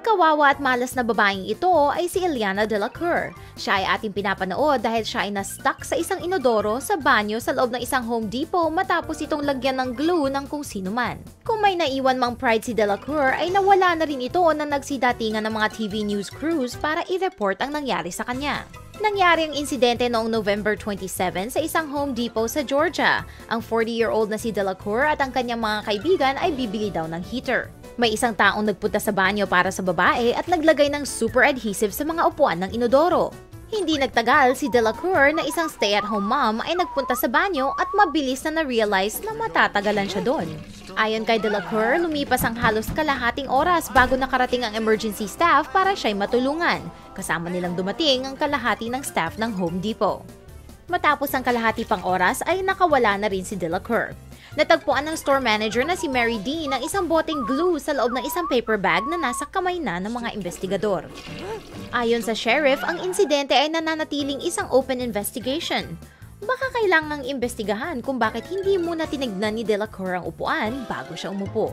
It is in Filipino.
Ang kawawa at malas na babaeng ito ay si Eliana de la Cour. Siya ay ating pinapanood dahil siya ay na-stuck sa isang inodoro sa banyo sa loob ng isang Home Depot matapos itong lagyan ng glue ng kung sino man. Kung may naiwan mang pride si de la Cour ay nawala na rin ito na nagsidatingan ng mga TV news crews para i-report ang nangyari sa kanya. Nangyari ang insidente noong November 27 sa isang Home Depot sa Georgia. Ang 40-year-old na si Delacour at ang kanyang mga kaibigan ay bibili daw ng heater. May isang taong nagpunta sa banyo para sa babae at naglagay ng super adhesive sa mga upuan ng inodoro. Hindi nagtagal, si Delacour na isang stay-at-home mom ay nagpunta sa banyo at mabilis na na-realize na matatagalan siya doon. Ayon kay Delacour, lumipas ang halos kalahating oras bago nakarating ang emergency staff para siya'y matulungan. Kasama nilang dumating ang kalahati ng staff ng Home Depot. Matapos ang kalahati pang oras ay nakawala na rin si Delacour. Natagpuan ng store manager na si Mary Dean ang isang boteng glue sa loob ng isang paper bag na nasa kamay na ng mga investigador. Ayon sa sheriff, ang insidente ay nananatiling isang open investigation. Baka kailangang imbestigahan kung bakit hindi muna tinignan ni Delacour ang upuan bago siya umupo.